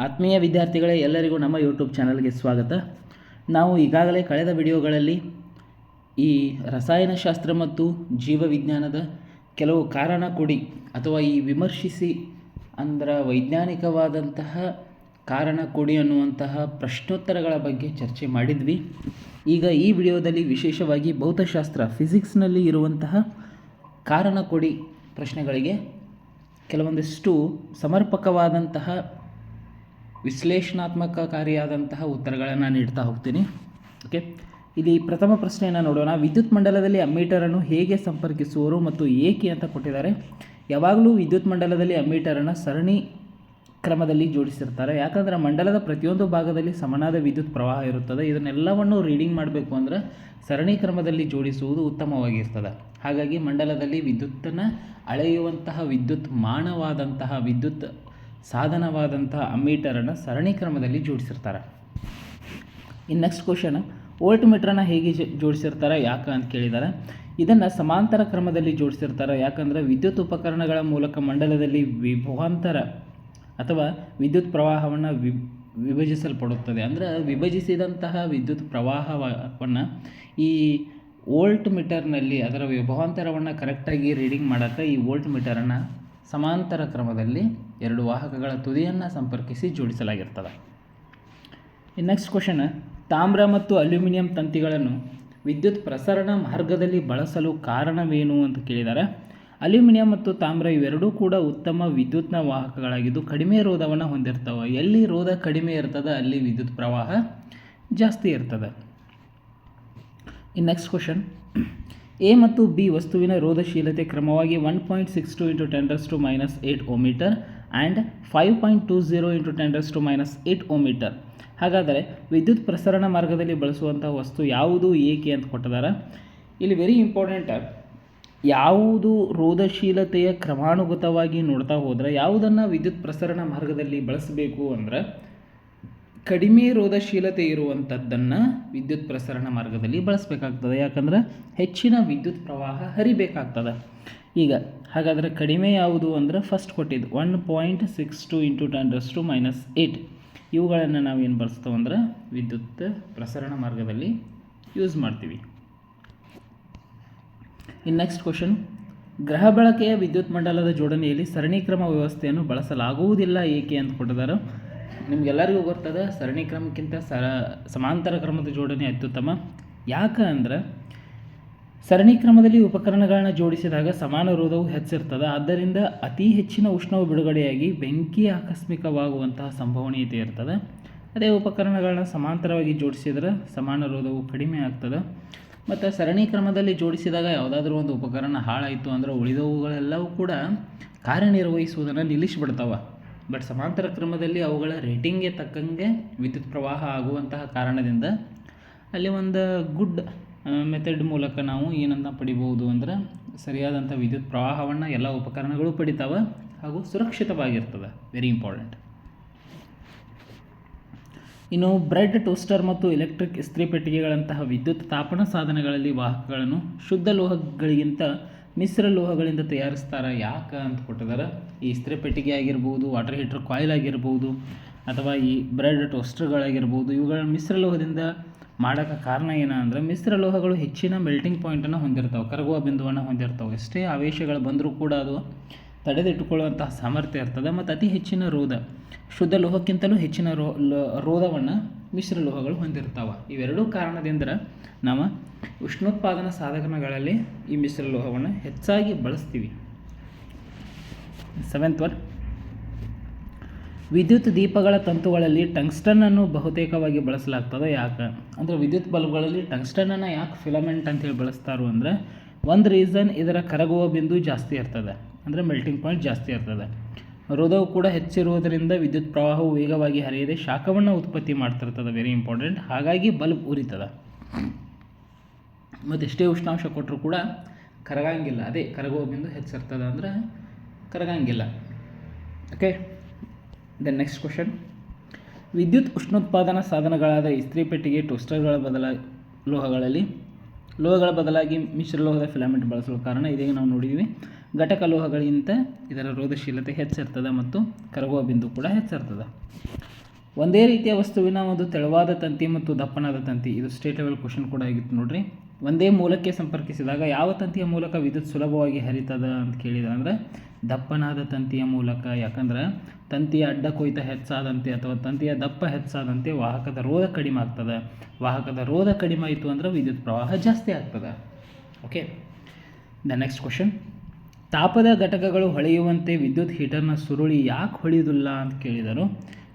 ಆತ್ಮೀಯ ವಿದ್ಯಾರ್ಥಿಗಳೇ, ಎಲ್ಲರಿಗೂ ನಮ್ಮ ಯೂಟ್ಯೂಬ್ ಚಾನಲ್ಗೆ ಸ್ವಾಗತ. ನಾವು ಈಗಾಗಲೇ ಕಳೆದ ವಿಡಿಯೋಗಳಲ್ಲಿ ಈ ರಸಾಯನಶಾಸ್ತ್ರ ಮತ್ತು ಜೀವವಿಜ್ಞಾನದ ಕೆಲವು ಕಾರಣ ಕೊಡಿ ಅಥವಾ ಈ ವಿಮರ್ಶಿಸಿ ಅಂದ್ರ ವೈಜ್ಞಾನಿಕವಾದಂತಹ ಕಾರಣ ಕೊಡಿ ಅನ್ನುವಂತಹ ಪ್ರಶ್ನೋತ್ತರಗಳ ಬಗ್ಗೆ ಚರ್ಚೆ ಮಾಡಿದ್ವಿ. ಈಗ ಈ ವಿಡಿಯೋದಲ್ಲಿ ವಿಶೇಷವಾಗಿ ಭೌತಶಾಸ್ತ್ರ, ಫಿಸಿಕ್ಸ್ನಲ್ಲಿ ಇರುವಂತಹ ಕಾರಣ ಕೊಡಿ ಪ್ರಶ್ನೆಗಳಿಗೆ ಕೆಲವೊಂದಿಷ್ಟು ಸಮರ್ಪಕವಾದಂತಹ ವಿಶ್ಲೇಷಣಾತ್ಮಕಕಾರಿಯಾದಂತಹ ಉತ್ತರಗಳನ್ನು ನೀಡ್ತಾ ಹೋಗ್ತೀನಿ. ಓಕೆ ಇಲ್ಲಿ ಪ್ರಥಮ ಪ್ರಶ್ನೆಯನ್ನು ನೋಡೋಣ. ವಿದ್ಯುತ್ ಮಂಡಲದಲ್ಲಿ ಅಮ್ಮೀಟರನ್ನು ಹೇಗೆ ಸಂಪರ್ಕಿಸುವರು ಮತ್ತು ಏಕೆ ಅಂತ ಕೊಟ್ಟಿದ್ದಾರೆ. ಯಾವಾಗಲೂ ವಿದ್ಯುತ್ ಮಂಡಲದಲ್ಲಿ ಅಮ್ಮೀಟರನ್ನು ಸರಣಿ ಕ್ರಮದಲ್ಲಿ ಜೋಡಿಸಿರ್ತಾರೆ. ಯಾಕಂದರೆ ಮಂಡಲದ ಪ್ರತಿಯೊಂದು ಭಾಗದಲ್ಲಿ ಸಮನಾದ ವಿದ್ಯುತ್ ಪ್ರವಾಹ ಇರುತ್ತದೆ. ಇದನ್ನೆಲ್ಲವನ್ನು ರೀಡಿಂಗ್ ಮಾಡಬೇಕು ಅಂದರೆ ಸರಣಿ ಕ್ರಮದಲ್ಲಿ ಜೋಡಿಸುವುದು ಉತ್ತಮವಾಗಿರ್ತದೆ. ಹಾಗಾಗಿ ಮಂಡಲದಲ್ಲಿ ವಿದ್ಯುತ್ತನ್ನು ಅಳೆಯುವಂತಹ ವಿದ್ಯುತ್ ಮಾನವಾದಂತಹ ವಿದ್ಯುತ್ ಸಾಧನವಾದಂತಹ ಅಮ್ಮೀಟರನ್ನು ಸರಣಿ ಕ್ರಮದಲ್ಲಿ ಜೋಡಿಸಿರ್ತಾರೆ. ಇನ್ನು ನೆಕ್ಸ್ಟ್ ಕ್ವಶನ್ ವೋಲ್ಟ್ ಮೀಟ್ರನ್ನ ಹೇಗೆ ಜೋಡಿಸಿರ್ತಾರೆ, ಯಾಕೆ ಅಂತ ಕೇಳಿದ್ದಾರೆ ಇದನ್ನು ಸಮಾಂತರ ಕ್ರಮದಲ್ಲಿ ಜೋಡಿಸಿರ್ತಾರೆ. ಯಾಕಂದರೆ ವಿದ್ಯುತ್ ಉಪಕರಣಗಳ ಮೂಲಕ ಮಂಡಲದಲ್ಲಿ ವಿಭವಾಂತರ ಅಥವಾ ವಿದ್ಯುತ್ ಪ್ರವಾಹವನ್ನು ವಿ ವಿಭಜಿಸಲ್ಪಡುತ್ತದೆ. ಅಂದರೆ ವಿಭಜಿಸಿದಂತಹ ವಿದ್ಯುತ್ ಪ್ರವಾಹವನ್ನು ಈ ವೋಲ್ಟ್ ಮೀಟರ್ನಲ್ಲಿ ಅದರ ವಿಭವಾಂತರವನ್ನು ಕರೆಕ್ಟಾಗಿ ರೀಡಿಂಗ್ ಮಾಡೋಕ್ಕೆ ಈ ವೋಲ್ಟ್ ಮೀಟರನ್ನು ಸಮಾಂತರ ಕ್ರಮದಲ್ಲಿ ಎರಡು ವಾಹಕಗಳ ತುದಿಯನ್ನು ಸಂಪರ್ಕಿಸಿ ಜೋಡಿಸಲಾಗಿರ್ತದೆ. ನೆಕ್ಸ್ಟ್ ಕ್ವಶನ್ ತಾಮ್ರ ಮತ್ತು ಅಲ್ಯೂಮಿನಿಯಂ ತಂತಿಗಳನ್ನು ವಿದ್ಯುತ್ ಪ್ರಸರಣ ಮಾರ್ಗದಲ್ಲಿ ಬಳಸಲು ಕಾರಣವೇನು ಅಂತ ಕೇಳಿದ್ದಾರೆ ಅಲ್ಯೂಮಿನಿಯಂ ಮತ್ತು ತಾಮ್ರ ಇವೆರಡೂ ಕೂಡ ಉತ್ತಮ ವಿದ್ಯುತ್ನ ವಾಹಕಗಳಾಗಿದ್ದು ಕಡಿಮೆ ರೋಧವನ್ನು ಹೊಂದಿರ್ತವೆ. ಎಲ್ಲಿ ರೋಧ ಕಡಿಮೆ ಇರ್ತದೆ, ಅಲ್ಲಿ ವಿದ್ಯುತ್ ಪ್ರವಾಹ ಜಾಸ್ತಿ ಇರ್ತದೆ. ಇನ್ನು ನೆಕ್ಸ್ಟ್ ಕ್ವಶನ್ ಎ ಮತ್ತು ಬಿ ವಸ್ತುವಿನ ರೋಧಶೀಲತೆ ಕ್ರಮವಾಗಿ one point six two into ten raise to minus eight ohm meter and five point two zero into ten raise to minus eight ohm meter ಹಾಗಾದರೆ ವಿದ್ಯುತ್ ಪ್ರಸರಣ ಮಾರ್ಗದಲ್ಲಿ ಬಳಸುವಂಥ ವಸ್ತು ಯಾವುದು, ಏಕೆ ಅಂತ ಕೊಟ್ಟಿದ್ದಾರೆ. ಇಲ್ಲಿ ವೆರಿ ಇಂಪಾರ್ಟೆಂಟ್ ಯಾವುದು ರೋಧಶೀಲತೆಯ ಕ್ರಮಾನುಗತವಾಗಿ ನೋಡ್ತಾ ಹೋದರೆ ಯಾವುದನ್ನು ವಿದ್ಯುತ್ ಪ್ರಸರಣ ಮಾರ್ಗದಲ್ಲಿ ಬಳಸಬೇಕು ಅಂದರೆ ಕಡಿಮೆ ರೋಧಶೀಲತೆ ಇರುವಂಥದ್ದನ್ನು ವಿದ್ಯುತ್ ಪ್ರಸರಣ ಮಾರ್ಗದಲ್ಲಿ ಬಳಸಬೇಕಾಗ್ತದೆ. ಯಾಕಂದರೆ ಹೆಚ್ಚಿನ ವಿದ್ಯುತ್ ಪ್ರವಾಹ ಹರಿಬೇಕಾಗ್ತದೆ. ಈಗ ಹಾಗಾದರೆ ಕಡಿಮೆ ಯಾವುದು ಅಂದರೆ ಫಸ್ಟ್ ಕೊಟ್ಟಿದ್ದು one point six two into ten raise to minus eight ಇವುಗಳನ್ನು ನಾವೇನು ಬಳಸ್ತೇವೆ ಅಂದರೆ ವಿದ್ಯುತ್ ಪ್ರಸರಣ ಮಾರ್ಗದಲ್ಲಿ ಯೂಸ್ ಮಾಡ್ತೀವಿ. ಇನ್ನು ನೆಕ್ಸ್ಟ್ ಕ್ವಶನ್ ಗ್ರಹ ಬಳಕೆಯ ವಿದ್ಯುತ್ ಮಂಡಲದ ಜೋಡಣೆಯಲ್ಲಿ ಸರಣೀಕ್ರಮ ವ್ಯವಸ್ಥೆಯನ್ನು ಬಳಸಲಾಗುವುದಿಲ್ಲ ಏಕೆ ಅಂತ ಕೊಟ್ಟಿದ್ದಾರೆ. ನಿಮಗೆಲ್ಲರಿಗೂ ಗೊತ್ತದೆ ಸರಣಿ ಕ್ರಮಕ್ಕಿಂತ ಸರ ಸಮಾಂತರ ಕ್ರಮದ ಜೋಡಣೆ ಅತ್ಯುತ್ತಮ. ಯಾಕೆ ಅಂದ್ರೆ ಸರಣಿ ಕ್ರಮದಲ್ಲಿ ಉಪಕರಣಗಳನ್ನ ಜೋಡಿಸಿದಾಗ ಸಮಾನ ರೋಧವು ಹೆಚ್ಚಿರ್ತದೆ, ಆದ್ದರಿಂದ ಅತಿ ಹೆಚ್ಚಿನ ಉಷ್ಣವು ಬಿಡುಗಡೆಯಾಗಿ ಬೆಂಕಿ ಆಕಸ್ಮಿಕವಾಗುವಂತಹ ಸಂಭವನೀಯತೆ ಇರ್ತದೆ. ಅದೇ ಉಪಕರಣಗಳನ್ನ ಸಮಾಂತರವಾಗಿ ಜೋಡಿಸಿದರೆ ಸಮಾನ ರೋಧವು ಕಡಿಮೆ ಆಗ್ತದೆ. ಮತ್ತು ಸರಣಿ ಕ್ರಮದಲ್ಲಿ ಜೋಡಿಸಿದಾಗ ಯಾವುದಾದ್ರೂ ಒಂದು ಉಪಕರಣ ಹಾಳಾಯಿತು ಅಂದರೆ ಉಳಿದವುಗಳೆಲ್ಲವೂ ಕೂಡ ಕಾರ್ಯನಿರ್ವಹಿಸುವುದನ್ನು ನಿಲ್ಲಿಸಿಬಿಡ್ತಾವೆ. ಬಟ್ ಸಮಾಂತರ ಕ್ರಮದಲ್ಲಿ ಅವುಗಳ ರೇಟಿಂಗ್ಗೆ ತಕ್ಕಂಗೆ ವಿದ್ಯುತ್ ಪ್ರವಾಹ ಆಗುವಂತಹ ಕಾರಣದಿಂದ ಅಲ್ಲಿ ಒಂದು ಗುಡ್ ಮೆಥಡ್ ಮೂಲಕ ನಾವು ಏನನ್ನ ಪಡಿಬೋದು ಅಂದ್ರೆ ಸರಿಯಾದಂಥ ವಿದ್ಯುತ್ ಪ್ರವಾಹವನ್ನು ಎಲ್ಲ ಉಪಕರಣಗಳು ಪಡಿತಾವೆ ಹಾಗೂ ಸುರಕ್ಷಿತವಾಗಿರ್ತದೆ. ವೆರಿ ಇಂಪಾರ್ಟೆಂಟ್ ಇನ್ನು ಬ್ರೆಡ್ ಟೋಸ್ಟರ್ ಮತ್ತು ಎಲೆಕ್ಟ್ರಿಕ್ ಇಸ್ತ್ರಿ ಪೆಟ್ಟಿಗೆಗಳಂತಹ ವಿದ್ಯುತ್ ತಾಪನ ಸಾಧನಗಳಲ್ಲಿ ವಾಹಕಗಳನ್ನು ಶುದ್ಧ ಲೋಹಗಳಿಗಿಂತ ಮಿಶ್ರ ಲೋಹಗಳಿಂದ ತಯಾರಿಸ್ತಾರೆ. ಯಾಕೆ ಅಂತ ಕೊಟ್ಟಿದ್ದಾರೆ ಈ ಇಸ್ತ್ರಿ ಪೆಟ್ಟಿಗೆ ಆಗಿರ್ಬೋದು ವಾಟರ್ ಹೀಟರ್ ಕಾಯಿಲ್ ಆಗಿರ್ಬೋದು, ಅಥವಾ ಈ ಬ್ರೆಡ್ ಟೋಸ್ಟರ್ಗಳಾಗಿರ್ಬೋದು ಇವುಗಳ ಮಿಶ್ರ ಲೋಹದಿಂದ ಮಾಡೋಕ್ಕೆ ಕಾರಣ ಏನಂದ್ರೆ ಮಿಶ್ರ ಲೋಹಗಳು ಹೆಚ್ಚಿನ ಮೆಲ್ಟಿಂಗ್ ಪಾಯಿಂಟನ್ನು ಹೊಂದಿರ್ತಾವೆ, ಕರಗುವ ಬಿಂದುವನ್ನು ಹೊಂದಿರ್ತಾವೆ. ಎಷ್ಟೇ ಆವೇಶಗಳು ಬಂದರೂ ಕೂಡ ಅದು ತಡೆದಿಟ್ಟುಕೊಳ್ಳುವಂತಹ ಸಾಮರ್ಥ್ಯ ಇರ್ತದೆ ಮತ್ತು ಅತಿ ಹೆಚ್ಚಿನ ರೋಧ, ಶುದ್ಧ ಲೋಹಕ್ಕಿಂತಲೂ ಹೆಚ್ಚಿನ ರೋ ರೋಧವನ್ನು ಮಿಶ್ರ ಲೋಹಗಳು ಹೊಂದಿರ್ತಾವೆ. ಇವೆರಡೂ ಕಾರಣದಿಂದ ನಾವು ಉಷ್ಣೋತ್ಪಾದನಾ ಸಾಧನಗಳಲ್ಲಿ ಈ ಮಿಶ್ರ ಲೋಹವನ್ನು ಹೆಚ್ಚಾಗಿ ಬಳಸ್ತೀವಿ. ಸೆವೆಂತ್ ಒನ್ ವಿದ್ಯುತ್ ದೀಪಗಳ ತಂತುಗಳಲ್ಲಿ ಟಂಗ್ಸ್ಟನ್ನನ್ನು ಬಹುತೇಕವಾಗಿ ಬಳಸಲಾಗ್ತದೆ ಯಾಕೆ? ಅಂದರೆ ವಿದ್ಯುತ್ ಬಲ್ಬ್ಗಳಲ್ಲಿ ಟಂಗ್ಸ್ಟನ್ನನ್ನು ಯಾಕೆ ಫಿಲಮೆಂಟ್ ಅಂತೇಳಿ ಬಳಸ್ತಾರೋ ಅಂದರೆ ಒಂದು ರೀಸನ್ ಇದರ ಕರಗುವ ಬಿಂದು ಜಾಸ್ತಿ ಇರ್ತದೆ. ಅಂದರೆ ಮೆಲ್ಟಿಂಗ್ ಪಾಯಿಂಟ್ ಜಾಸ್ತಿ ಇರ್ತದೆ. ಹೃದಯವು ಕೂಡ ಹೆಚ್ಚಿರುವುದರಿಂದ ವಿದ್ಯುತ್ ಪ್ರವಾಹವು ವೇಗವಾಗಿ ಹರಿಯದೆ ಶಾಖವನ್ನು ಉತ್ಪತ್ತಿ ಮಾಡ್ತಿರ್ತದೆ. ವೆರಿ ಇಂಪಾರ್ಟೆಂಟ್ ಹಾಗಾಗಿ ಬಲ್ಬ್ ಉರಿತದೆ. ಮತ್ತು ಎಷ್ಟೇ ಉಷ್ಣಾಂಶ ಕೊಟ್ಟರು ಕೂಡ ಕರಗಂಗಿಲ್ಲ. ಅದೇ ಕರಗುವ ಬಿಂದು ಹೆಚ್ಚಿರ್ತದೆ ಅಂದರೆ ಕರಗಂಗಿಲ್ಲ. ಓಕೆ ದೆನ್ ನೆಕ್ಸ್ಟ್ ಕ್ವಶನ್ ವಿದ್ಯುತ್ ಉಷ್ಣೋತ್ಪಾದನಾ ಸಾಧನಗಳಾದ ಇಸ್ತ್ರಿ ಪೆಟ್ಟಿಗೆ, ಟೋಸ್ಟರ್ಗಳ ಬದಲ ಲೋಹಗಳಲ್ಲಿ, ಲೋಹಗಳ ಬದಲಾಗಿ ಮಿಶ್ರಲೋಹದ ಫಿಲಮೆಂಟ್ ಬಳಸಲು ಕಾರಣ ಇದೀಗ ನಾವು ನೋಡಿದ್ದೀವಿ ಘಟಕ ಲೋಹಗಳಿಗಿಂತ ಇದರ ರೋಧಶೀಲತೆ ಹೆಚ್ಚಿರ್ತದೆ ಮತ್ತು ಕರಗುವ ಬಿಂದು ಕೂಡ ಹೆಚ್ಚಿರ್ತದೆ. ಒಂದೇ ರೀತಿಯ ವಸ್ತುವಿನ ಒಂದು ತೆಳುವಾದ ತಂತಿ ಮತ್ತು ದಪ್ಪನಾದ ತಂತಿ. ಇದು ಸ್ಟೇಟ್ ಲೆವೆಲ್ ಕ್ವಶನ್ ಕೂಡ ಆಗಿತ್ತು ನೋಡ್ರಿ. ಒಂದೇ ಮೂಲಕ್ಕೆ ಸಂಪರ್ಕಿಸಿದಾಗ ಯಾವ ತಂತಿಯ ಮೂಲಕ ವಿದ್ಯುತ್ ಸುಲಭವಾಗಿ ಹರಿತದ ಅಂತ ಕೇಳಿದ ಅಂದರೆ ದಪ್ಪನಾದ ತಂತಿಯ ಮೂಲಕ. ಯಾಕಂದ್ರೆ ತಂತಿಯ ಅಡ್ಡ ಕೊಯ್ತ ಹೆಚ್ಚಾದಂತೆ ಅಥವಾ ತಂತಿಯ ದಪ್ಪ ಹೆಚ್ಚಾದಂತೆ ವಾಹಕದ ರೋಧ ಕಡಿಮೆ ಆಗ್ತದೆ. ವಾಹಕದ ರೋಧ ಕಡಿಮೆ ಆಯಿತು ಅಂದ್ರೆ ವಿದ್ಯುತ್ ಪ್ರವಾಹ ಜಾಸ್ತಿ ಆಗ್ತದೆ. ಓಕೆ ದ ನೆಕ್ಸ್ಟ್ ಕ್ವಶನ್ ತಾಪದ ಘಟಕಗಳು ಹೊಳೆಯುವಂತೆ ವಿದ್ಯುತ್ ಹೀಟರ್ನ ಸುರುಳಿ ಯಾಕೆ ಹೊಳೆಯುವುದಿಲ್ಲ ಅಂತ ಕೇಳಿದರು.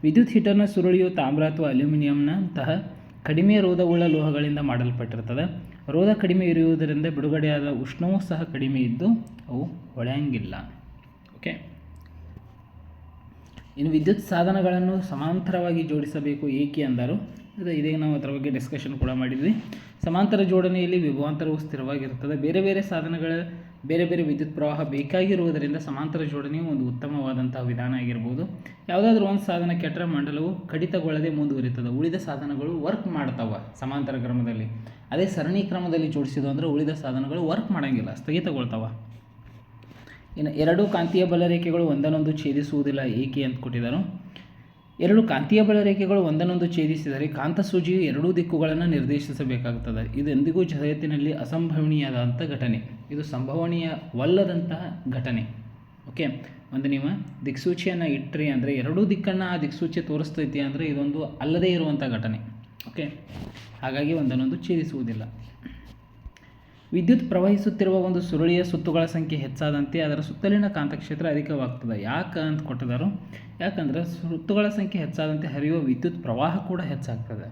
ವಿದ್ಯುತ್ ಹೀಟರ್ನ ಸುರುಳಿಯು ತಾಮ್ರ ಅಥವಾ ಅಲ್ಯೂಮಿನಿಯಂನಂತಹ ಕಡಿಮೆ ರೋಧವುಳ್ಳ ಲೋಹಗಳಿಂದ ಮಾಡಲ್ಪಟ್ಟಿರ್ತದೆ. ರೋಧ ಕಡಿಮೆ ಇರುವುದರಿಂದ ಬಿಡುಗಡೆಯಾದ ಉಷ್ಣವೂ ಸಹ ಕಡಿಮೆ ಇದ್ದು ಅವು ಹೊಳೆಯಂಗಿಲ್ಲ. ಓಕೆ ಇನ್ನು ವಿದ್ಯುತ್ ಸಾಧನಗಳನ್ನು ಸಮಾಂತರವಾಗಿ ಜೋಡಿಸಬೇಕು ಏಕೆ ಅಂದರು? ಇದು ಇದೇ ನಾವು ಅದರ ಬಗ್ಗೆ ಡಿಸ್ಕಷನ್ ಕೂಡ ಮಾಡಿದ್ವಿ. ಸಮಾಂತರ ಜೋಡಣೆಯಲ್ಲಿ ವಿಭವಾಂತರವು ಸ್ಥಿರವಾಗಿರುತ್ತದೆ. ಬೇರೆ ಬೇರೆ ಸಾಧನಗಳ ಬೇರೆ ಬೇರೆ ವಿದ್ಯುತ್ ಪ್ರವಾಹ ಬೇಕಾಗಿರುವುದರಿಂದ ಸಮಾಂತರ ಜೋಡಣೆಯು ಒಂದು ಉತ್ತಮವಾದಂತಹ ವಿಧಾನ ಆಗಿರ್ಬೋದು. ಯಾವುದಾದ್ರೂ ಒಂದು ಸಾಧನ ಕೆಟ್ಟರೆ ಮಂಡಲವು ಕಡಿತಗೊಳ್ಳದೆ ಮುಂದುವರಿತದೆ. ಉಳಿದ ಸಾಧನಗಳು ವರ್ಕ್ ಮಾಡ್ತಾವೆ ಸಮಾಂತರ ಕ್ರಮದಲ್ಲಿ. ಅದೇ ಸರಣಿ ಕ್ರಮದಲ್ಲಿ ಜೋಡಿಸಿದ್ದು ಅಂದರೆ ಉಳಿದ ಸಾಧನಗಳು ವರ್ಕ್ ಮಾಡೋಂಗಿಲ್ಲ, ಸ್ಥಗಿತಗೊಳ್ತಾವ. ಇನ್ನು ಎರಡು ಕಾಂತೀಯ ಬಲರೇಖೆಗಳು ಒಂದನ್ನೊಂದು ಛೇದಿಸುವುದಿಲ್ಲ, ಏಕೆ ಅಂತ ಕೊಟ್ಟಿದ್ದಾರೆ. ಎರಡು ಕಾಂತೀಯ ಬಲರೇಖೆಗಳು ಒಂದನ್ನೊಂದು ಛೇದಿಸಿದರೆ ಕಾಂತಸೂಜಿಯು ಎರಡೂ ದಿಕ್ಕುಗಳನ್ನು ನಿರ್ದೇಶಿಸಬೇಕಾಗುತ್ತದೆ. ಇದು ಎಂದಿಗೂ ಜಗತ್ತಿನಲ್ಲಿ ಅಸಂಭವನೀಯವಾದಂಥ ಘಟನೆ. ಇದು ಸಂಭವನೀಯವಲ್ಲದಂತಹ ಘಟನೆ. ಓಕೆ? ಒಂದು ನೀವು ದಿಕ್ಸೂಚಿಯನ್ನು ಇಟ್ಟರೆ ಅಂದರೆ ಎರಡೂ ದಿಕ್ಕನ್ನು ಆ ದಿಕ್ಸೂಚಿ ತೋರಿಸ್ತೈತಿ ಅಂದರೆ ಇದೊಂದು ಅಲ್ಲದೇ ಇರುವಂಥ ಘಟನೆ. ಓಕೆ ಹಾಗಾಗಿ ಒಂದನ್ನೊಂದು ಛೇದಿಸುವುದಿಲ್ಲ. ವಿದ್ಯುತ್ ಪ್ರವಹಿಸುತ್ತಿರುವ ಒಂದು ಸುರುಳಿಯ ಸುತ್ತುಗಳ ಸಂಖ್ಯೆ ಹೆಚ್ಚಾದಂತೆ ಅದರ ಸುತ್ತಲಿನ ಕಾಂತಕ್ಷೇತ್ರ ಅಧಿಕವಾಗ್ತದೆ. ಯಾಕೆ ಅಂತ ಕೊಟ್ಟಿದ್ದಾರೆ ಯಾಕಂದ್ರೆ ಸುತ್ತುಗಳ ಸಂಖ್ಯೆ ಹೆಚ್ಚಾದಂತೆ ಹರಿಯುವ ವಿದ್ಯುತ್ ಪ್ರವಾಹ ಕೂಡ ಹೆಚ್ಚಾಗ್ತದೆ.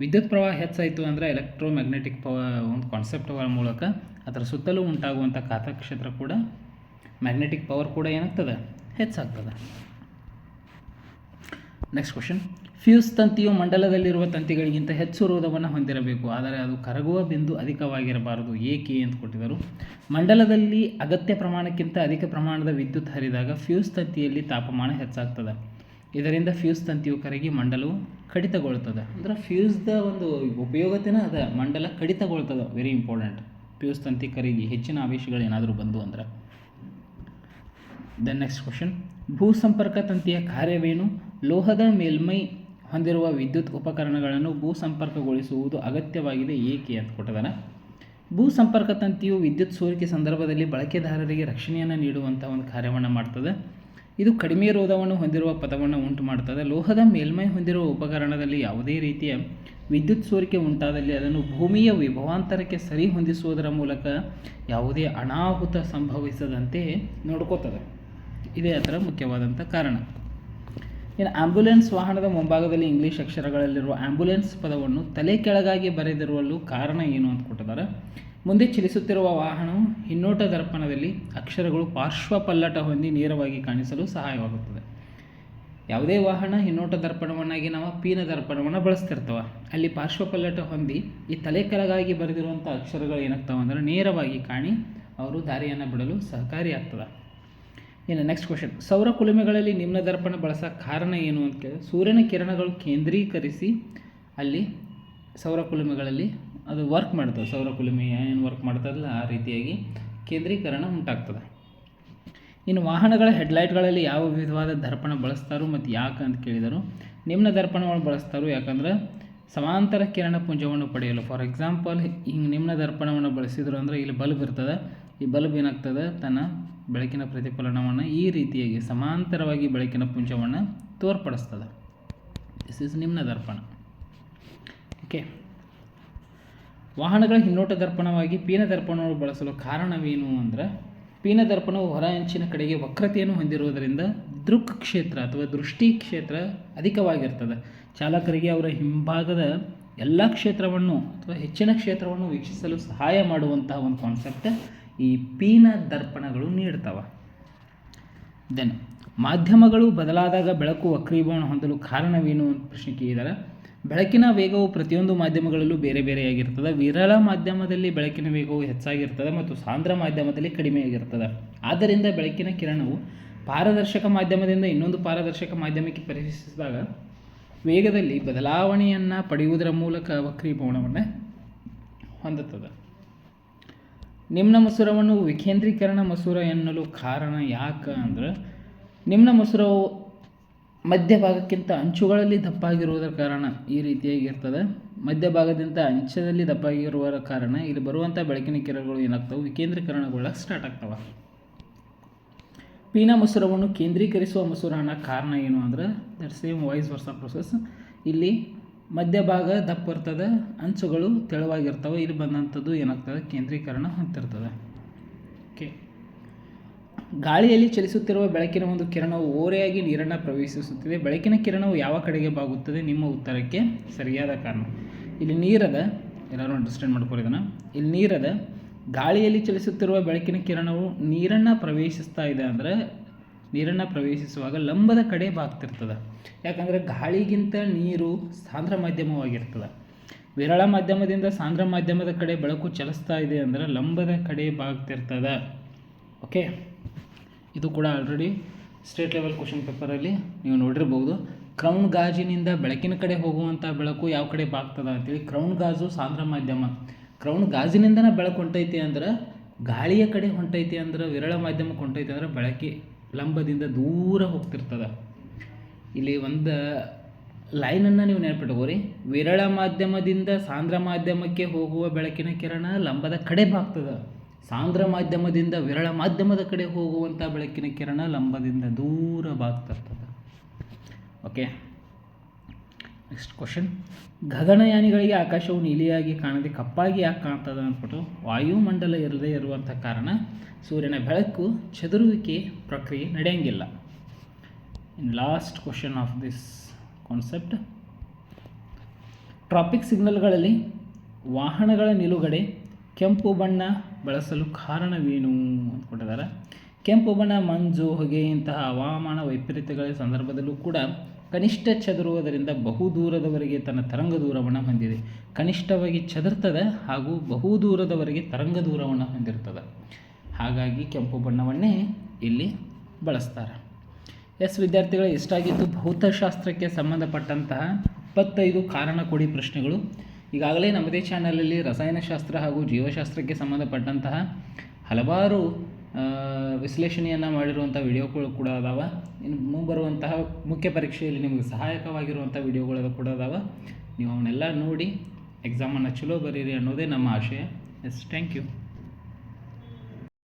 ವಿದ್ಯುತ್ ಪ್ರವಾಹ ಹೆಚ್ಚಾಯಿತು ಅಂದರೆ ಎಲೆಕ್ಟ್ರೋಮ್ಯಾಗ್ನೆಟಿಕ್ ಪವ ಒಂದು ಕಾನ್ಸೆಪ್ಟ್ಗಳ ಮೂಲಕ ಅದರ ಸುತ್ತಲೂ ಉಂಟಾಗುವಂಥ ಕಾಂತಕ್ಷೇತ್ರ ಕೂಡ ಮ್ಯಾಗ್ನೆಟಿಕ್ ಪವರ್ ಕೂಡ ಏನಾಗ್ತದೆ? ಹೆಚ್ಚಾಗ್ತದೆ. ನೆಕ್ಸ್ಟ್ ಕ್ವಶನ್ ಫ್ಯೂಸ್ ತಂತಿಯು ಮಂಡಲದಲ್ಲಿರುವ ತಂತಿಗಳಿಗಿಂತ ಹೆಚ್ಚು ರೋಧವನ್ನು ಹೊಂದಿರಬೇಕು. ಆದರೆ ಅದು ಕರಗುವ ಬಿಂದು ಅಧಿಕವಾಗಿರಬಾರದು. ಏಕೆ ಅಂತ ಕೊಟ್ಟಿದರು ಮಂಡಲದಲ್ಲಿ ಅಗತ್ಯ ಪ್ರಮಾಣಕ್ಕಿಂತ ಅಧಿಕ ಪ್ರಮಾಣದ ವಿದ್ಯುತ್ ಹರಿದಾಗ ಫ್ಯೂಸ್ ತಂತಿಯಲ್ಲಿ ತಾಪಮಾನ ಹೆಚ್ಚಾಗ್ತದೆ. ಇದರಿಂದ ಫ್ಯೂಸ್ ತಂತಿಯು ಕರಗಿ ಮಂಡಲವು ಕಡಿತಗೊಳ್ತದೆ. ಅಂದ್ರೆ ಫ್ಯೂಸ್ದ ಒಂದು ಉಪಯೋಗತೆನ ಅದ. ಮಂಡಲ ಕಡಿತಗೊಳ್ತದೆ. ವೆರಿ ಇಂಪಾರ್ಟೆಂಟ್ ಫ್ಯೂಸ್ ತಂತಿ ಕರಗಿ ಹೆಚ್ಚಿನ ಆವೇಶಗಳು ಏನಾದರೂ ಬಂದು ಅಂದ್ರೆ. ದೆನ್ ನೆಕ್ಸ್ಟ್ ಕ್ವಶನ್ ಭೂಸಂಪರ್ಕ ತಂತಿಯ ಕಾರ್ಯವೇನು? ಲೋಹದ ಮೇಲ್ಮೈ ಹೊಂದಿರುವ ವಿದ್ಯುತ್ ಉಪಕರಣಗಳನ್ನು ಭೂ ಸಂಪರ್ಕಗೊಳಿಸುವುದು ಅಗತ್ಯವಾಗಿದೆ, ಏಕೆ? ಅಂತ ಭೂ ಸಂಪರ್ಕ ತಂತಿಯು ವಿದ್ಯುತ್ ಸೋರಿಕೆ ಸಂದರ್ಭದಲ್ಲಿ ಬಳಕೆದಾರರಿಗೆ ರಕ್ಷಣೆಯನ್ನು ನೀಡುವಂಥ ಒಂದು ಕಾರ್ಯವನ್ನು ಮಾಡ್ತದೆ. ಇದು ಕಡಿಮೆ ರೋಧವನ್ನು ಹೊಂದಿರುವ ಪದವನ್ನು ಉಂಟು ಮಾಡ್ತದೆ. ಲೋಹದ ಮೇಲ್ಮೈ ಹೊಂದಿರುವ ಉಪಕರಣದಲ್ಲಿ ಯಾವುದೇ ರೀತಿಯ ವಿದ್ಯುತ್ ಸೋರಿಕೆ ಉಂಟಾದಲ್ಲಿ ಅದನ್ನು ಭೂಮಿಯ ವಿಭವಾಂತರಕ್ಕೆ ಸರಿ ಹೊಂದಿಸುವುದರ ಮೂಲಕ ಯಾವುದೇ ಅನಾಹುತ ಸಂಭವಿಸದಂತೆ ನೋಡ್ಕೋತದೆ. ಇದೇ ಅದರ ಮುಖ್ಯವಾದಂಥ ಕಾರಣ. ಇನ್ನು ಆಂಬ್ಯುಲೆನ್ಸ್ ವಾಹನದ ಮುಂಭಾಗದಲ್ಲಿ ಇಂಗ್ಲೀಷ್ ಅಕ್ಷರಗಳಲ್ಲಿರುವ ಆಂಬ್ಯುಲೆನ್ಸ್ ಪದವನ್ನು ತಲೆ ಕೆಳಗಾಗಿ ಬರೆದಿರುವಲ್ಲೂ ಕಾರಣ ಏನು ಅಂತ ಕೊಟ್ಟಿದ್ದಾರೆ. ಮುಂದೆ ಚಲಿಸುತ್ತಿರುವ ವಾಹನವು ಹಿನ್ನೋಟ ದರ್ಪಣದಲ್ಲಿ ಅಕ್ಷರಗಳು ಪಾರ್ಶ್ವ ಪಲ್ಲಟ ಹೊಂದಿ ನೇರವಾಗಿ ಕಾಣಿಸಲು ಸಹಾಯವಾಗುತ್ತದೆ. ಯಾವುದೇ ವಾಹನ ಹಿನ್ನೋಟ ದರ್ಪಣವನ್ನಾಗಿ ನಾವು ಪೀನ ದರ್ಪಣವನ್ನು ಬಳಸ್ತಿರ್ತವೆ. ಅಲ್ಲಿ ಪಾರ್ಶ್ವ ಪಲ್ಲಟ ಹೊಂದಿ ಈ ತಲೆ ಕೆಳಗಾಗಿ ಬರೆದಿರುವಂಥ ಅಕ್ಷರಗಳು ಏನಾಗ್ತವೆ ಅಂದರೆ ನೇರವಾಗಿ ಕಾಣಿ, ಅವರು ದಾರಿಯನ್ನು ಬಿಡಲು ಸಹಕಾರಿಯಾಗ್ತದೆ. ಇನ್ನು ನೆಕ್ಸ್ಟ್ ಕ್ವಶನ್ ಸೌರ ಕುಲುಮೆಗಳಲ್ಲಿ ನಿಮ್ನ ದರ್ಪಣ ಬಳಸೋಕೆ ಕಾರಣ ಏನು ಅಂತ ಕೇಳಿದ್ರೆ, ಸೂರ್ಯನ ಕಿರಣಗಳು ಕೇಂದ್ರೀಕರಿಸಿ ಅಲ್ಲಿ ಸೌರ ಕುಲುಮೆಗಳಲ್ಲಿ ಅದು ವರ್ಕ್ ಮಾಡ್ತದೆ. ಸೌರ ಕುಲುಮೆ ಏನು ವರ್ಕ್ ಮಾಡ್ತದಲ್ಲ, ಆ ರೀತಿಯಾಗಿ ಕೇಂದ್ರೀಕರಣ ಉಂಟಾಗ್ತದೆ. ಇನ್ನು ವಾಹನಗಳ ಹೆಡ್ಲೈಟ್ಗಳಲ್ಲಿ ಯಾವ ವಿಧವಾದ ದರ್ಪಣ ಬಳಸ್ತಾರೋ ಮತ್ತು ಯಾಕೆ ಅಂತ ಕೇಳಿದರು. ನಿಮ್ನ ದರ್ಪಣವನ್ನು ಬಳಸ್ತಾರೋ ಯಾಕಂದ್ರೆ, ಸಮಾಂತರ ಕಿರಣ ಪುಂಜವನ್ನು ಪಡೆಯಲು. ಫಾರ್ ಎಕ್ಸಾಂಪಲ್ ಹಿಂಗೆ ನಿಮ್ನ ದರ್ಪಣವನ್ನು ಬಳಸಿದ್ರು ಅಂದರೆ ಇಲ್ಲಿ ಬಲ್ಬ್ ಇರ್ತದೆ. ಈ ಬಲ್ಬ್ ಏನಾಗ್ತದೆ? ತನ್ನ ಬೆಳಕಿನ ಪ್ರತಿಫಲನವನ್ನು ಈ ರೀತಿಯಾಗಿ ಸಮಾಂತರವಾಗಿ ಬೆಳಕಿನ ಪುಂಜವನ್ನು ತೋರ್ಪಡಿಸ್ತದೆ. ದಿಸ್ ಇಸ್ ನಿಮ್ನ ದರ್ಪಣ. ಓಕೆ ವಾಹನಗಳ ಹಿನ್ನೋಟ ದರ್ಪಣವಾಗಿ ಪೀನ ದರ್ಪಣವನ್ನು ಬಳಸಲು ಕಾರಣವೇನು ಅಂದರೆ, ಪೀನ ದರ್ಪಣವು ಹೊರ ಅಂಚಿನ ಕಡೆಗೆ ವಕ್ರತೆಯನ್ನು ಹೊಂದಿರುವುದರಿಂದ ದೃಕ್ ಕ್ಷೇತ್ರ ಅಥವಾ ದೃಷ್ಟಿ ಕ್ಷೇತ್ರ ಅಧಿಕವಾಗಿರ್ತದೆ. ಚಾಲಕರಿಗೆ ಅವರ ಹಿಂಭಾಗದ ಎಲ್ಲ ಕ್ಷೇತ್ರವನ್ನು ಅಥವಾ ಹೆಚ್ಚಿನ ಕ್ಷೇತ್ರವನ್ನು ವೀಕ್ಷಿಸಲು ಸಹಾಯ ಮಾಡುವಂತಹ ಒಂದು ಕಾನ್ಸೆಪ್ಟ್ ಈ ಪೀನ ದರ್ಪಣಗಳು ನೀಡ್ತವೆ. ದೆನ್ ಮಾಧ್ಯಮಗಳು ಬದಲಾದಾಗ ಬೆಳಕು ವಕ್ರೀಭವನ ಹೊಂದಲು ಕಾರಣವೇನು ಅಂತ ಪ್ರಶ್ನೆ ಕೇಳಿದ್ದಾರೆ ಬೆಳಕಿನ ವೇಗವು ಪ್ರತಿಯೊಂದು ಮಾಧ್ಯಮಗಳಲ್ಲೂ ಬೇರೆ ಬೇರೆಯಾಗಿರ್ತದೆ. ವಿರಳ ಮಾಧ್ಯಮದಲ್ಲಿ ಬೆಳಕಿನ ವೇಗವು ಹೆಚ್ಚಾಗಿರ್ತದೆ ಮತ್ತು ಸಾಂದ್ರ ಮಾಧ್ಯಮದಲ್ಲಿ ಕಡಿಮೆಯಾಗಿರ್ತದೆ ಆದ್ದರಿಂದ ಬೆಳಕಿನ ಕಿರಣವು ಪಾರದರ್ಶಕ ಮಾಧ್ಯಮದಿಂದ ಇನ್ನೊಂದು ಪಾರದರ್ಶಕ ಮಾಧ್ಯಮಕ್ಕೆ ಪರಿಶೀಲಿಸಿದಾಗ ವೇಗದಲ್ಲಿ ಬದಲಾವಣೆಯನ್ನು ಪಡೆಯುವುದರ ಮೂಲಕ ವಕ್ರೀಭವನವನ್ನು ಹೊಂದುತ್ತದೆ. ನಿಮ್ನ ಮಸೂರವನ್ನು ವಿಕೇಂದ್ರೀಕರಣ ಮಸೂರ ಎನ್ನಲು ಕಾರಣ ಯಾಕೆ ಅಂದರೆ ನಿಮ್ನ ಮಸೂರವು ಮಧ್ಯಭಾಗಕ್ಕಿಂತ ಅಂಚುಗಳಲ್ಲಿ ದಪ್ಪಾಗಿರುವುದರ ಕಾರಣ ಈ ರೀತಿಯಾಗಿರ್ತದೆ ಮಧ್ಯಭಾಗದಿಂದ ಅಂಚದಲ್ಲಿ ದಪ್ಪಾಗಿರುವ ಕಾರಣ ಇಲ್ಲಿ ಬರುವಂಥ ಬೆಳಕಿನ ಕಿರಣಗಳು ಏನಾಗ್ತವೆ? ವಿಕೇಂದ್ರೀಕರಣಗೊಳ್ಳಕ್ಕೆ ಸ್ಟಾರ್ಟ್ ಆಗ್ತವೆ. ಪೀನ ಮಸೂರವನ್ನು ಕೇಂದ್ರೀಕರಿಸುವ ಮಸೂರ ಅನ್ನೋ ಕಾರಣ ಏನು ಅಂದ್ರೆ that same vice versa process ಇಲ್ಲಿ ಮಧ್ಯಭಾಗ ದಪ್ಪ ಇರ್ತದೆ, ಅಂಚುಗಳು ತೆಳುವಾಗಿರ್ತವೆ, ಇಲ್ಲಿ ಬಂದಂಥದ್ದು ಏನಾಗ್ತದೆ? ಕೇಂದ್ರೀಕರಣ ಹೊಂದಿರ್ತದೆ ಓಕೆ ಗಾಳಿಯಲ್ಲಿ ಚಲಿಸುತ್ತಿರುವ ಬೆಳಕಿನ ಒಂದು ಕಿರಣವು ಓರೆಯಾಗಿ ನೀರನ್ನು ಪ್ರವೇಶಿಸುತ್ತಿದೆ. ಬೆಳಕಿನ ಕಿರಣವು ಯಾವ ಕಡೆಗೆ ಬಾಗುತ್ತದೆ? ನಿಮ್ಮ ಉತ್ತರಕ್ಕೆ ಸರಿಯಾದ ಕಾರಣ. ಇಲ್ಲಿ ನೀರದ, ಎಲ್ಲರೂ ಅಂಡರ್ಸ್ಟ್ಯಾಂಡ್ ಮಾಡ್ಕೊಳ್ಳಿ ಇಲ್ಲಿ ನೀರದ, ಗಾಳಿಯಲ್ಲಿ ಚಲಿಸುತ್ತಿರುವ ಬೆಳಕಿನ ಕಿರಣವು ನೀರನ್ನು ಪ್ರವೇಶಿಸ್ತಾ ಇದೆ ಅಂದರೆ ನೀರನ್ನು ಪ್ರವೇಶಿಸುವಾಗ ಲಂಬದ ಕಡೆ ಬಾಗ್ತಿರ್ತದೆ. ಯಾಕಂದರೆ ಗಾಳಿಗಿಂತ ನೀರು ಸಾಂದ್ರ ಮಾಧ್ಯಮವಾಗಿರ್ತದೆ. ವಿರಳ ಮಾಧ್ಯಮದಿಂದ ಸಾಂದ್ರ ಮಾಧ್ಯಮದ ಕಡೆ ಬೆಳಕು ಚಲಿಸ್ತಾ ಇದೆ ಅಂದರೆ ಲಂಬದ ಕಡೆ ಬಾಗ್ತಿರ್ತದೆ. ಓಕೆ? ಇದು ಕೂಡ ಆಲ್ರೆಡಿ ಸ್ಟೇಟ್ ಲೆವೆಲ್ ಕ್ವಶನ್ ಪೇಪರಲ್ಲಿ ನೀವು ನೋಡಿರ್ಬೋದು. ಕ್ರೌನ್ ಗಾಜಿನಿಂದ ಬೆಳಕಿನ ಕಡೆ ಹೋಗುವಂಥ ಬೆಳಕು ಯಾವ ಕಡೆ ಬಾಗ್ತದ ಅಂತೇಳಿ ಕ್ರೌನ್ ಗಾಜು ಸಾಂದ್ರ ಮಾಧ್ಯಮ. ಕ್ರೌನ್ ಗಾಜಿನಿಂದನೇ ಬೆಳಕು ಹೊಂಟೈತಿ ಅಂದ್ರೆ ಗಾಳಿಯ ಕಡೆ ಹೊಂಟೈತಿ ಅಂದ್ರೆ ವಿರಳ ಮಾಧ್ಯಮಕ್ಕೆ ಹೊಂಟೈತಿ ಅಂದ್ರೆ ಬೆಳಕಿ ಲಂಬದಿಂದ ದೂರ ಹೋಗ್ತಿರ್ತದೆ. ಇಲ್ಲಿ ಒಂದು ಲೈನನ್ನು ನೀವು ನೆನಪಿಟ್ಕೋರಿ ವಿರಳ ಮಾಧ್ಯಮದಿಂದ ಸಾಂದ್ರ ಮಾಧ್ಯಮಕ್ಕೆ ಹೋಗುವ ಬೆಳಕಿನ ಕಿರಣ ಲಂಬದ ಕಡೆ ಬಾಗ್ತದೆ. ಸಾಂದ್ರ ಮಾಧ್ಯಮದಿಂದ ವಿರಳ ಮಾಧ್ಯಮದ ಕಡೆ ಹೋಗುವಂಥ ಬೆಳಕಿನ ಕಿರಣ ಲಂಬದಿಂದ ದೂರ ಬಾಗ್ತಿರ್ತದೆ. ಓಕೆ ನೆಕ್ಸ್ಟ್ ಕ್ವಶನ್ ಗಗನಯಾನಿಗಳಿಗೆ ಆಕಾಶವು ನೀಲಿಯಾಗಿ ಕಾಣದೆ ಕಪ್ಪಾಗಿ ಯಾಕೆ ಕಾಣ್ತದೆ ಅಂದ್ಬಿಟ್ಟು ವಾಯುಮಂಡಲ ಇರದೇ ಇರುವಂಥ ಕಾರಣ ಸೂರ್ಯನ ಬೆಳಕು ಚದುರುವಿಕೆ ಪ್ರಕ್ರಿಯೆ ನಡೆಯಂಗಿಲ್ಲ. In last question of this concept traffic ಸಿಗ್ನಲ್ಗಳಲ್ಲಿ ವಾಹನಗಳ ನಿಲುಗಡೆ ಕೆಂಪು ಬಣ್ಣ ಬಳಸಲು ಕಾರಣವೇನು ಅಂದ್ಕೊಟ್ಟಿದ್ದಾರೆ ಕೆಂಪು ಬಣ್ಣ ಮಂಜು ಹೊಗೆ ಇಂತಹ ಹವಾಮಾನ ವೈಪರೀತ್ಯಗಳ ಸಂದರ್ಭದಲ್ಲೂ ಕೂಡ ಕನಿಷ್ಠ ಚದುರುವುದರಿಂದ ಬಹು ದೂರದವರೆಗೆ ತನ್ನ ತರಂಗ ದೂರವನ್ನು ಹೊಂದಿದೆ. ಕನಿಷ್ಠವಾಗಿ ಚದುರ್ತದೆ ಹಾಗೂ ಬಹು ದೂರದವರೆಗೆ ತರಂಗ ದೂರವನ್ನು ಹೊಂದಿರ್ತದೆ. ಹಾಗಾಗಿ ಕೆಂಪು ಬಣ್ಣವನ್ನೇ ಇಲ್ಲಿ ಬಳಸ್ತಾರೆ. ಎಸ್ ವಿದ್ಯಾರ್ಥಿಗಳು ಎಷ್ಟಾಗಿತ್ತು ಭೌತಶಾಸ್ತ್ರಕ್ಕೆ ಸಂಬಂಧಪಟ್ಟಂತಹ ಇಪ್ಪತ್ತೈದು ಕಾರಣ ಕೊಡಿ ಪ್ರಶ್ನೆಗಳು. ಈಗಾಗಲೇ ನಮ್ಮದೇ ಚಾನಲಲ್ಲಿ ರಸಾಯನಶಾಸ್ತ್ರ ಹಾಗೂ ಜೀವಶಾಸ್ತ್ರಕ್ಕೆ ಸಂಬಂಧಪಟ್ಟಂತಹ ಹಲವಾರು ವಿಶ್ಲೇಷಣೆಯನ್ನು ಮಾಡಿರುವಂಥ ವಿಡಿಯೋಗಳು ಕೂಡ ಅದಾವ. ಇನ್ನು ಮುಂಬರುವಂತಹ ಮುಖ್ಯ ಪರೀಕ್ಷೆಯಲ್ಲಿ ನಿಮಗೆ ಸಹಾಯಕವಾಗಿರುವಂಥ ವಿಡಿಯೋಗಳು ಕೂಡ ಅದಾವ. ನೀವು ಅವನ್ನೆಲ್ಲ ನೋಡಿ ಎಕ್ಸಾಮನ್ನು ಚಲೋ ಬರೀರಿ ಅನ್ನೋದೇ ನಮ್ಮ ಆಶಯ. Yes thank you